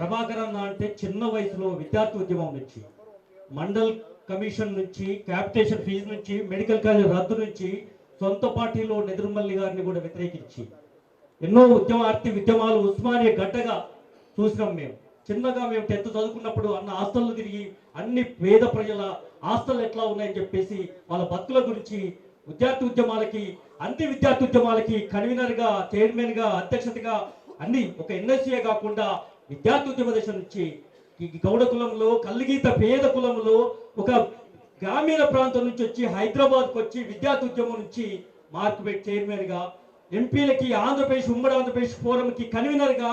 ప్రభాకర్ అన్న అంటే చిన్న వయసులో విద్యార్థి ఉద్యమం నుంచి మండల్ కమిషన్ నుంచి క్యాపిటేషన్ ఫీజు నుంచి మెడికల్ కాలేజ్ రద్దు నుంచి సొంత పార్టీలో నెదురుమల్లి గారిని కూడా వ్యతిరేకించి ఎన్నో ఉద్యమార్థి ఉద్యమాలు ఉస్మానియా గడ్డగా చూసినాం మేము. చిన్నగా మేము టెన్త్ చదువుకున్నప్పుడు అన్న ఆస్తులు తిరిగి అన్ని పేద ప్రజల ఆస్తులు ఎట్లా ఉన్నాయని చెప్పేసి వాళ్ళ బతుకుల గురించి విద్యార్థి ఉద్యమాలకి అన్ని విద్యార్థి ఉద్యమాలకి కన్వీనర్గా చైర్మన్గా అధ్యక్షతగా అన్ని ఒక ఎన్ఎస్ఏ కాకుండా విద్యార్థి ఉద్యమ దశ నుంచి గౌడ కులంలో కల్గీత పేద కులంలో ఒక గ్రామీణ ప్రాంతం నుంచి వచ్చి హైదరాబాద్కు వచ్చి విద్యార్థి ఉద్యమం నుంచి మార్కెట్ పెట్టి చైర్మన్గా ఎంపీలకి ఆంధ్రప్రదేశ్ ఉమ్మడి ఆంధ్రప్రదేశ్ ఫోరంకి కన్వీనర్గా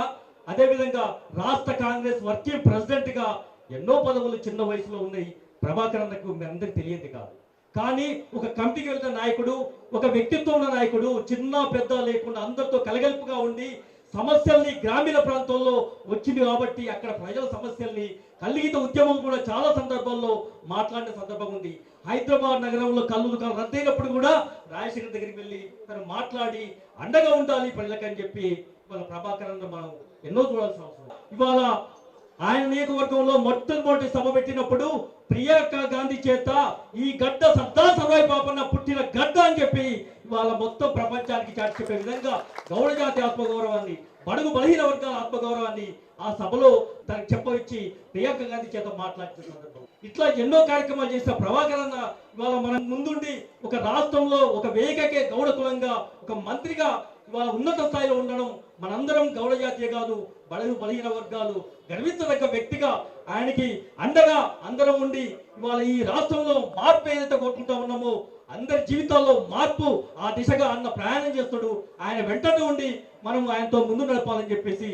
అదేవిధంగా రాష్ట్ర కాంగ్రెస్ వర్కింగ్ ప్రెసిడెంట్గా ఎన్నో పదవులు చిన్న వయసులో ఉన్నాయి ప్రభాకర్ అన్నకు మీ అందరికి తెలియదు కాదు. కానీ ఒక కమిటీకి వెళ్తున్న నాయకుడు ఒక వ్యక్తిత్వం ఉన్న నాయకుడు చిన్న పెద్ద లేకుండా అందరితో కలగలుపుగా ఉండి సమస్యల్ని గ్రామీణ ప్రాంతంలో వచ్చింది కాబట్టి అక్కడ ప్రజల సమస్యల్ని కలిగిత ఉద్యమం కూడా చాలా సందర్భాల్లో మాట్లాడిన సందర్భం ఉంది. హైదరాబాద్ నగరంలో కల్లులు దుకాణం రద్దయినప్పుడు కూడా రాజశేఖర్ దగ్గరికి వెళ్ళి తను మాట్లాడి అండగా ఉండాలి ప్రజలకని చెప్పి వాళ్ళ ప్రభాకర్ అన్న మనం ఎన్నో చూడాల్సిన అవసరం. ఇవాళ ఆయన నియోజకవర్గంలో మొట్టమొదటి సభ పెట్టినప్పుడు ప్రియాంక గాంధీ చేత ఈ గడ్డ సర్దార్ సర్వాయి పాపన్న పుట్టిన గడ్డ అని చెప్పి ఇవాళ మొత్తం ప్రపంచానికి చాటి చెప్పే విధంగా గౌడ జాతి ఆత్మగౌరవాన్ని బడుగు బలహీన వర్గాల ఆత్మగౌరవాన్ని ఆ సభలో తనకు చెప్పవచ్చి ప్రియాంక గాంధీ చేత మాట్లాడిన సందర్భం. ఇట్లా ఎన్నో కార్యక్రమాలు చేసిన ప్రభాకర్ అన్న ఇవాళ మనం ముందుండి ఒక రాష్ట్రంలో ఒక వేగకే గౌడ కులంగా ఒక మంత్రిగా ఇవాళ ఉన్నత స్థాయిలో ఉండడం మనందరం గౌడ జాతీయ కాదు బలహీన బలహీన వర్గాలు గర్వించదగ్గ వ్యక్తిగా ఆయనకి అండగా అందరం ఉండి ఇవాళ ఈ రాష్ట్రంలో మార్పు ఏదైతే కోరుకుంటా ఉన్నామో అందరి జీవితాల్లో మార్పు ఆ దిశగా అన్న ప్రయాణం చేస్తాడు ఆయన వెంటనే ఉండి మనం ఆయనతో ముందు నడపాలని చెప్పేసి